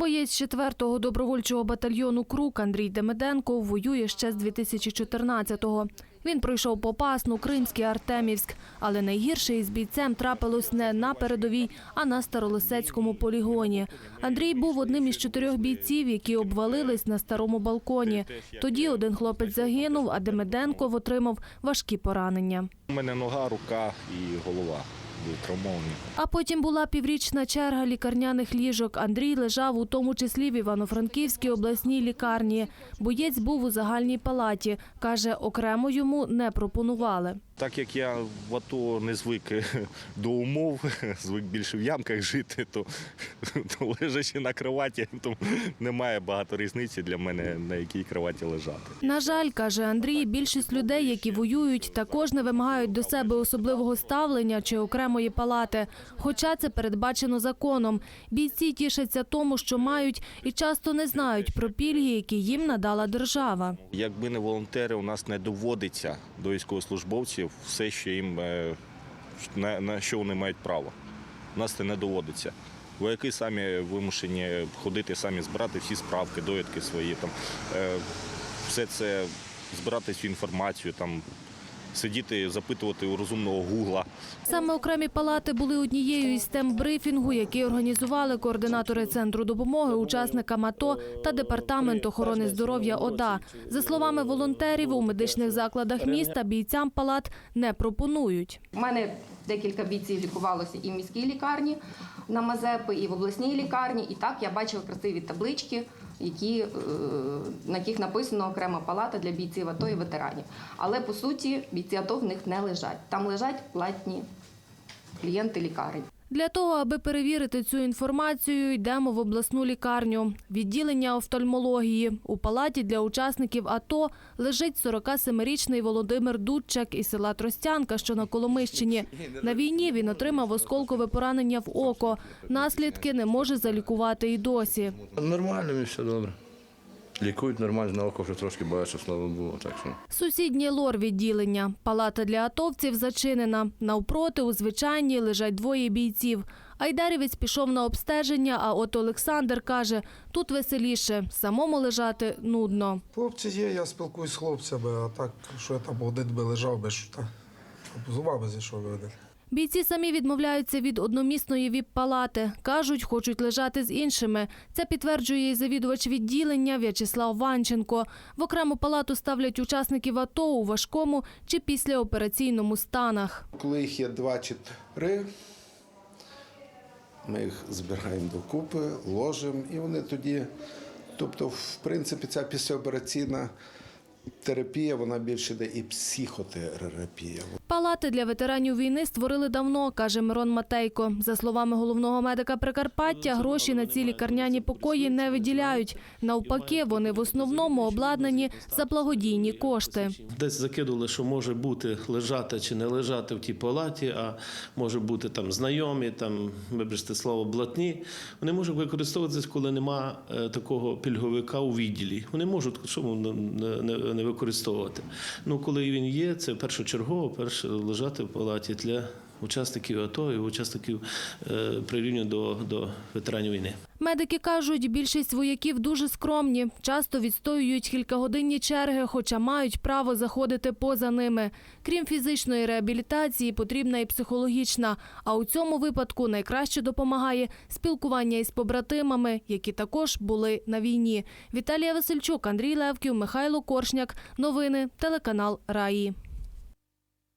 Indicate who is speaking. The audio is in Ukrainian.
Speaker 1: Боєць 4-го добровольчого батальйону Крук Андрій Демиденко воює ще з 2014-го. Він пройшов Попасну, Кримський, Артемівськ. Але найгірше із бійцем трапилось не на передовій, а на Старолисецькому полігоні. Андрій був одним із чотирьох бійців, які обвалились на старому балконі. Тоді один хлопець загинув, а Демиденко отримав важкі поранення.
Speaker 2: У мене нога, рука і голова були травмований.
Speaker 1: А потім була піврічна черга лікарняних ліжок. Андрій лежав у тому числі в Івано-Франківській обласній лікарні. Боєць був у загальній палаті. Каже, окремо йому не пропонували.
Speaker 2: Так як я в АТО не звик до умов, звик більше в ямках жити, то, то лежачи на кроваті, то немає багато різниці для мене, на якій кроваті лежати.
Speaker 1: На жаль, каже Андрій, більшість людей, які воюють, також не вимагають до себе особливого ставлення чи окремої палати. Хоча це передбачено законом. Бійці тішаться тому, що мають, і часто не знають про пільги, які їм надала держава.
Speaker 2: Якби не волонтери, у нас не доводиться до військовослужбовців все, що їм е, на, на що вони мають право. У нас це не доводиться. Вояки самі вимушені ходити, самі збирати всі справки, довідки свої, там, е, все це збирати всю інформацію, там, сидіти, запитувати у розумного гугла.
Speaker 1: Саме окремі палати були однією із тем брифінгу, який організували координатори центру допомоги учасникам АТО та департамент охорони здоров'я ОДА. За словами волонтерів, у медичних закладах міста бійцям палат не пропонують.
Speaker 3: У мене декілька бійців лікувалося і в міській лікарні на Мазепи, і в обласній лікарні. І так я бачила красиві таблички, які, е, на яких написано окрема палата для бійців АТО і ветеранів. Але по суті бійці АТО в них не лежать. Там лежать платні клієнти лікарень.
Speaker 1: Для того, аби перевірити цю інформацію, йдемо в обласну лікарню. Відділення офтальмології. У палаті для учасників АТО лежить 47-річний Володимир Дудчак із села Тростянка, що на Коломищині. На війні він отримав осколкове поранення в око. Наслідки не може залікувати і досі.
Speaker 4: Нормально, все добре. Лікують нормально, на око вже трошки бачу, слава Богу. Так що.
Speaker 1: Сусіднє лор відділення. Палата для атовців зачинена. Навпроти у звичайній лежать двоє бійців. Айдарівець пішов на обстеження, а от Олександр каже, тут веселіше, самому лежати нудно.
Speaker 5: Хлопці є, я спілкуюсь з хлопцями, а так, що я там один би лежав, би що та зубами зійшов би один.
Speaker 1: Бійці самі відмовляються від одномісної віп-палати. Кажуть, хочуть лежати з іншими. Це підтверджує і завідувач відділення В'ячеслав Ванченко. В окрему палату ставлять учасників АТО у важкому чи післяопераційному станах.
Speaker 6: Коли їх є два чи три, ми їх збираємо докупи, ложимо, і вони тоді, тобто, в принципі, ця післяопераційна терапія, вона більше йде і психотерапія.
Speaker 1: Палати для ветеранів війни створили давно, каже Мирон Матейко. За словами головного медика Прикарпаття, гроші на ці лікарняні покої не виділяють. Навпаки, вони в основному обладнані за благодійні кошти.
Speaker 7: Десь закидували, що може бути лежати чи не лежати в тій палаті, а може бути там знайомі, там, вибачте слово, блатні. Вони можуть використовуватися, коли нема е, такого пільговика у відділі. Вони можуть чому не, використовувати. Ну, коли він є, це першочергово перше лежати в палаті для учасників АТО і учасників е, прирівнюю до, до ветеранів війни.
Speaker 1: Медики кажуть, більшість вояків дуже скромні, часто відстоюють кількагодинні черги, хоча мають право заходити поза ними. Крім фізичної реабілітації, потрібна і психологічна. А у цьому випадку найкраще допомагає спілкування із побратимами, які також були на війні. Віталія Васильчук, Андрій Левків, Михайло Коршняк. Новини телеканал Раї.